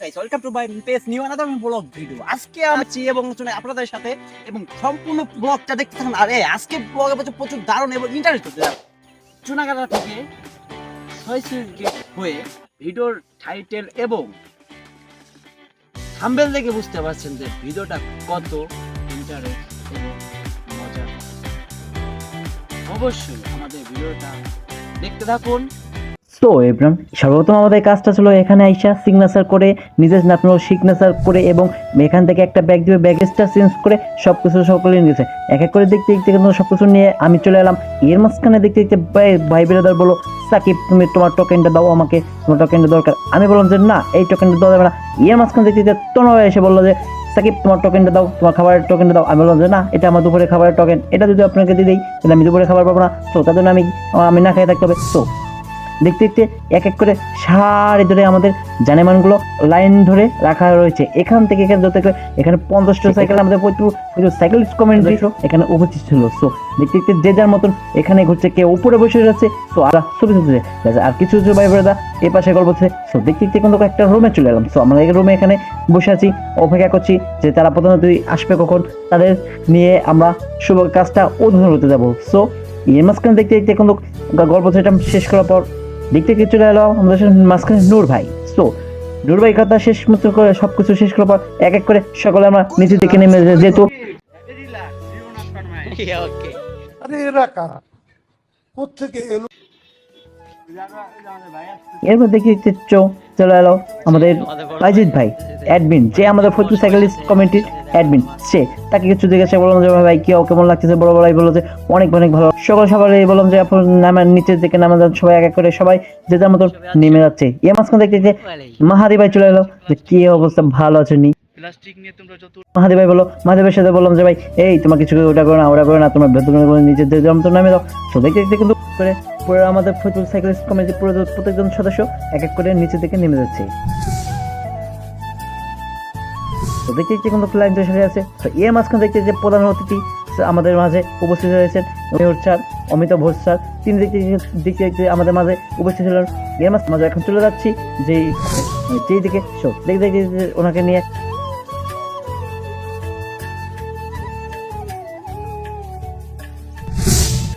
Guys welcome to my page new another blog video আজকে আমি এবং শুনে আপনাদের সাথে এবং সম্পূর্ণ ব্লগটা দেখতে থাকুন। আরে আজকে ব্লগে প্রচুর প্রচুর দারুণ এবং ইন্টারেস্ট হচ্ছে। চুনাগাড়া থেকে হয়ে ভিডিওর টাইটেল এবং থাম্বেল দেখে বুঝতে পারছেন যে ভিডিওটা কত ইন্টারেস্ট এবং মজা অবশ্যই আমাদের ভিডিওটা দেখতে থাকুন। তো, এব্রাম, সর্বপ্রথম আমাদের কাজটা ছিল এখানে আইসা সিগনেচার করে, নিজের আপনার সিগনেচার করে এবং এখান থেকে একটা ব্যাগ দিবে ব্যাগেজটা চেঞ্জ করে সব কিছু সকলে নিয়েছে। এক এক করে দেখতে দেখতে কিন্তু সব কিছু নিয়ে আমি চলে এলাম। এর মাঝখানে দেখতে দেখতে ভাই- বেরাদার বলো সাকিব, তুমি তোমার টোকেনটা দাও আমাকে, তোমার টোকেনটা দরকার। আমি বললাম যে, না, এই টোকেনটা দেওয়া যাবে না। এর মাঝখানে দেখতে দেখতে তনয় এসে বলল যে, সাকিব, তোমার টোকেনটা দাও, তোমার খাবারের টোকেনটা দাও। আমি বললাম যে, না, এটা আমার দুপুরে খাবারের টোকেন এটা যদি আপনাকে দিয়ে দিই, তাহলে আমি দুপুরে খাবার পাবো না। তো জন্য আমি আমি না খেয়ে থাকতে হবে। তো দেখতে দেখতে এক এক করে সারি ধরে আমাদের জানেমানগুলো লাইন ধরে রাখা রয়েছে। এখান থেকে এখানে ধরতে গেলে এখানে পঞ্চাশটা সাইকেল আমাদের প্রচুর প্রচুর সাইকেল কমিউনিটি এখানে উপস্থিত ছিল। সো দেখতে দেখতে যে যার মতন এখানে ঘুরছে কেউ উপরে বসে যাচ্ছে তো আর ছবি তুলছে আর কিছু কিছু ভাই ব্রাদা এ পাশে গল্প হচ্ছে সো দেখতে দেখতে কিন্তু একটা রুমে চলে এলাম। সো আমরা এই রুমে এখানে বসে আছি অপেক্ষা করছি যে তারা প্রথমত আসবে কখন তাদের নিয়ে আমরা শুভ কাজটা উদ্বোধন করতে যাব। সো এর মাঝখানে দেখতে দেখতে কিন্তু গল্প সেটা শেষ করার পর দেখতে দেখতে চলে এলো আমাদের মাঝখানে নূর ভাই। সো নূর ভাই কথা শেষ মতো করে সব কিছু শেষ করার পর এক এক করে সকলে আমরা নিচে দিকে নেমে যেত যেহেতু আরে এরা কারা? কোথেকে এলো? এরপর দেখি চলে এলো আমাদের অজিত ভাই অ্যাডমিন যে আমাদের ফজলু সাইকেলিস্ট কমিটির অ্যাডমিন সে তাকে কিছু জিজ্ঞাসা বললাম যে ভাই কি কেমন লাগতেছে? বড় বড়াই বলল যে অনেক অনেক ভালো। সকাল সকালে বললাম যে আপনি নামার নিচের দিকে নামা যান সবাই এক এক করে সবাই যে যার মতো নেমে যাচ্ছে। এ মাঝখানে দেখতে দেখতে মাহাদি ভাই চলে এলো যে কি অবস্থা ভালো আছে নি? প্লাস্টিক নিয়ে তোমরা যত মাহাদি ভাই বলো মাহাদিবের সাথে বললাম যে ভাই এই তোমার কিছু ওটা করো না ওটা করো না তোমার ভেতরে করে নিচে যে যেমন তো নামে দাও দেখতে দেখতে কিন্তু করে পুরো আমাদের ফজল সাইকেলিস্ট কমিটি পুরো প্রত্যেকজন সদস্য এক এক করে নিচে দিকে নেমে যাচ্ছে। তো দেখতে দেখতে কিন্তু লাইন ধরে আছে। তো এর মাঝখানে দেখতে যে প্রধান অতিথি আমাদের মাঝে উপস্থিত হয়েছেন mayor sir, Amitabh Ghosh sir. তিনি দেখতে দেখতে দেখতে আমাদের মাঝে উপস্থিত হলেন এর মাঝে এখন চলে যাচ্ছি যেই যেই দিকে। দেখতে দেখতে ওনাকে নিয়ে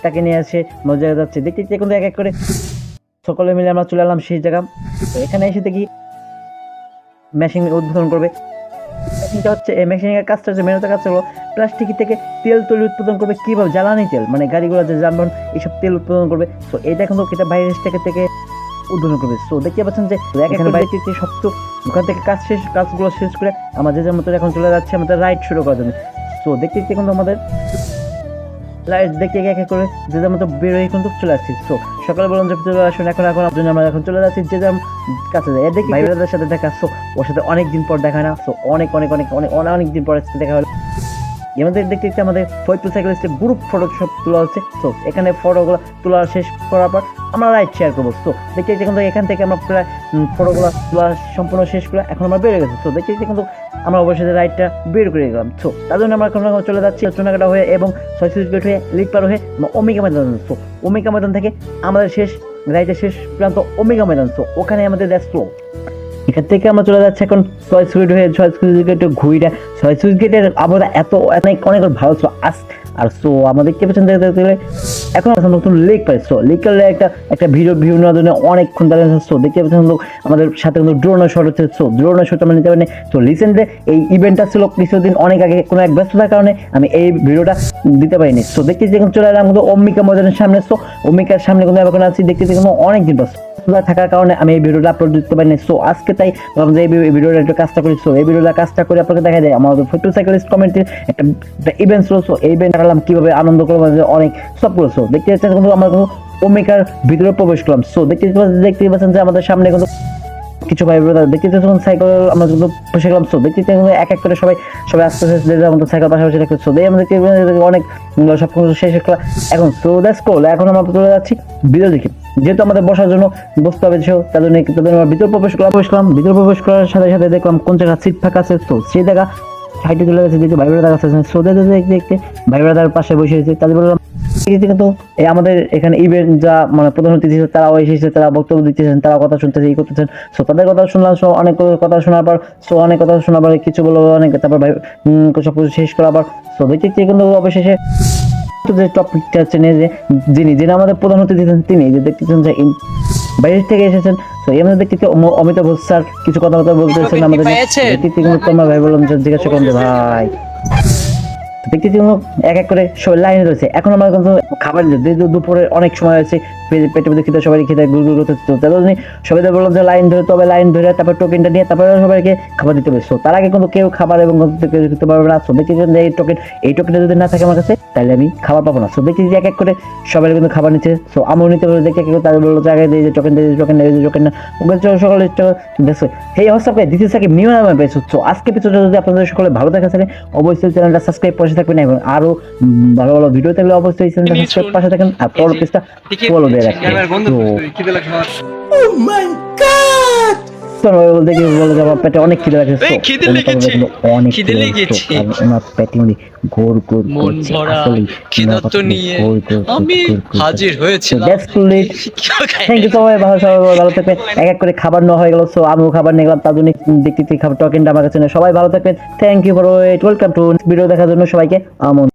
তাকে নিয়ে আসে মজা যাচ্ছে। দেখতে দেখতে কিন্তু এক এক করে সকলে মিলে আমরা চলে এলাম সেই জায়গা। তো এখানে এসে দেখি মেশিন উদ্বোধন করবে। মেশিনটা হচ্ছে এই মেশিনের কাজটা হচ্ছে মেহনতের কাজ হলো প্লাস্টিক থেকে তেল তৈরি উৎপাদন করবে। কীভাবে? জ্বালানি তেল মানে গাড়িগুলো যে যানবাহন এইসব তেল উৎপাদন করবে। তো এটা কিন্তু এটা বাইরের থেকে থেকে উদ্বোধন করবে। সো দেখতে পাচ্ছেন যে এখানে বাইরে থেকে সব তো ওখান থেকে কাজ শেষ কাজগুলো শেষ করে আমাদের যে মতো এখন চলে যাচ্ছে আমাদের রাইড শুরু করার জন্য। তো দেখতে দেখতে কিন্তু আমাদের লাইট দেখে এক এক করে যে যার মতো বেরোয় কিন্তু চলে আসছি। তো সকালে বললাম যে চলে আসুন এখন এখন আপনি জন্য আমরা এখন চলে যাচ্ছি যে যার কাছে যাই এর দেখি ভাই ব্রাদার সাথে দেখা। সো ওর সাথে অনেক দিন পর দেখা না। সো অনেক অনেক অনেক অনেক অনেক অনেক দিন পর দেখা হলো। আমাদের দেখতে দেখতে আমাদের ফয়তুল সাইকেলিস্টের গ্রুপ ফটো সব তোলা হচ্ছে। তো এখানে ফটোগুলো তোলা শেষ করার পর আমরা রাইড শেয়ার করব। তো দেখতে দেখতে কিন্তু এখান থেকে আমরা প্রায় ফটোগুলো সম্পূর্ণ শেষ করে এখন আমরা বেড়ে গেছি। তো দেখতে কিন্তু আমরা অবশ্যই রাইডটা বের করে গেলাম। তো তার জন্য আমরা কোনো চলে যাচ্ছি চুনাকাটা হয়ে এবং ছয় গেট হয়ে লিকপার হয়ে ওমিকা ময়দান তো অমিকা ময়দান থেকে আমাদের শেষ রাইডের শেষ প্রান্ত অমিকা ময়দান। তো ওখানে আমাদের স্লো এখান থেকে আমরা চলে যাচ্ছি এখন ছয় সুইট হয়ে ছয় সুইচ গেটে ঘুরিটা ছয় সুইচ গেটের আবহাওয়া এত অনেক অনেক ভালো। ছিল আস আর সো আমাদের কে পেছন দেখতে গেলে এখন আমরা নতুন লেক পাই সো লেকের একটা একটা ভিডিও বিভিন্ন ধরনের অনেকক্ষণ দাঁড়িয়ে সো দেখতে পাচ্ছেন কিন্তু আমাদের সাথে কিন্তু ড্রোনের শট হচ্ছে। সো ড্রোনের শট আমরা নিতে পারি তো রিসেন্টলি এই ইভেন্টটা ছিল কিছুদিন অনেক আগে। কোনো এক ব্যস্ততার কারণে আমি এই ভিডিওটা দিতে পারিনি। সো দেখতে যখন চলে এলাম কিন্তু অম্বিকা ময়দানের সামনে। সো অম্বিকার সামনে কিন্তু এখন আছি। দেখতে দেখতে অনেক দিন পর। ব্যস্ততা থাকার কারণে আমি এই ভিডিওটা আপলোড দিতে পারিনি। সো আজকে তাই ভাবলাম যে এই ভিডিওটা একটু কাজটা করি। সো এই ভিডিওটা কাজটা করে আপনাকে দেখা যায় আমাদের ফটো সাইকেলিস্ট কমিটির একটা ইভেন্ট ছিল। সো এই ইভেন্ট করলাম, কীভাবে আনন্দ করব অনেক করে সো দেখতে পাচ্ছেন কিন্তু আমার কিন্তু ওমেকার ভিতরে প্রবেশ করলাম। সো দেখতে দেখতে পাচ্ছেন যে আমাদের সামনে কিন্তু কিছু ভাই ব্রাদার দেখতে যখন সাইকেল আমরা কিন্তু বসে গেলাম সো দেখতে এক এক করে সবাই সবাই আস্তে আস্তে যে মতো সাইকেল পাশাপাশি রাখছে সো দেখে আমাদের অনেক সব কিছু শেষ করা এখন সো দ্যাটস কোল এখন আমরা চলে যাচ্ছি ভিডিও দেখি। যেহেতু আমাদের বসার জন্য বসতে হবে সেও তার জন্য তাদের আমরা ভিতর প্রবেশ করলাম প্রবেশ করলাম, ভিতর প্রবেশ করার সাথে সাথে দেখলাম কোন জায়গা সিট ফাঁকা আছে তো সেই জায়গা সাইডে চলে গেছে দেখতে ভাই ব্রাদার কাছে সো দেখতে দেখতে ভাই ব্রাদার পাশে বসে আছে তাদের বললাম কিন্তু আমাদের এখানে ইভেন্ট যা মানে প্রধান অতিথি তারাও এসেছে তারা বক্তব্য দিতেছেন তারা কথা শুনতেছে এই করতেছেন। সো তাদের কথা শুনলাম সো অনেক কথা শোনার পর সো অনেক কথা শোনার পর কিছু বলব অনেক তারপর ভাই সব কিছু শেষ করার পর সো দেখতে কিন্তু অবশেষে যে টপিকটা হচ্ছে যে যিনি যিনি আমাদের প্রধান অতিথি তিনি যে দেখতেছেন যে বাইরে থেকে এসেছেন তো এর মধ্যে অমিতাভ ঘোষ স্যার কিছু কথাবার্তা বলতেছেন আমাদের কিন্তু তোমার ভাই বললাম জিজ্ঞাসা ভাই। দেখতে কিন্তু এক এক করে সবাই লাইনে রয়েছে। এখন আমার কিন্তু খাবার দুপুরে অনেক সময় হয়েছে পেটে পেটে খেতে সবাই খেতে গুড় গুড় করতে তো তাদের সবাই বললাম যে লাইন ধরে তবে লাইন ধরে তারপর টোকেনটা নিয়ে তারপরে সবাইকে খাবার দিতে হবে। সো তার আগে কিন্তু কেউ খাবার এবং খেতে পারবে না। সো দেখতে যে এই টোকেন এই টোকেনটা যদি না থাকে আমার কাছে তাহলে আমি খাবার পাবো না। সো দেখতে যে এক এক করে সবাই কিন্তু খাবার নিচ্ছে। সো আমিও নিতে পারব দেখে কেউ তাদের বলল আগে এই যে টোকেন দিয়ে টোকেন এই যে টোকেন না ওকে সকালে দেখছ। এই অবস্থাকে দ্বিতীয় সাকিব নিউ নামে পেয়েছ সো আজকে পিছনে যদি আপনাদের সকলে ভালো থাকে থাকে অবশ্যই চ্যানেলটা সাবস্ক্রাইব পাশে থাকবেন এবং আরও ভালো ভালো ভিডিও থাকলে অবশ্যই চ্যানেলটা সাবস্ক্রাইব পাশে থাকেন। আর পরের পেজটা ফলো দিয়ে রাখবেন তো বলতে কি বলে আমার পেটে অনেক খিদে লাগছে। খিদে লেগেছে। অনেক খিদে লেগেছে। কারণ পেটে উনি ঘোর ঘোর করছে। ভরা আসলেই নিয়ে আমি হাজির হয়েছিলাম। থ্যাংক ইউ সবাই ভালো সবাই ভালো থাকবেন এক এক করে খাবার নেওয়া হয়ে গেল সো আমিও খাবার নিয়ে গেলাম তার জন্য দেখতে খাবার টকেনটা আমার কাছে। সবাই ভালো থাকবেন। Thank you for wait welcome to video দেখার জন্য সবাইকে আমন্ত্রণ।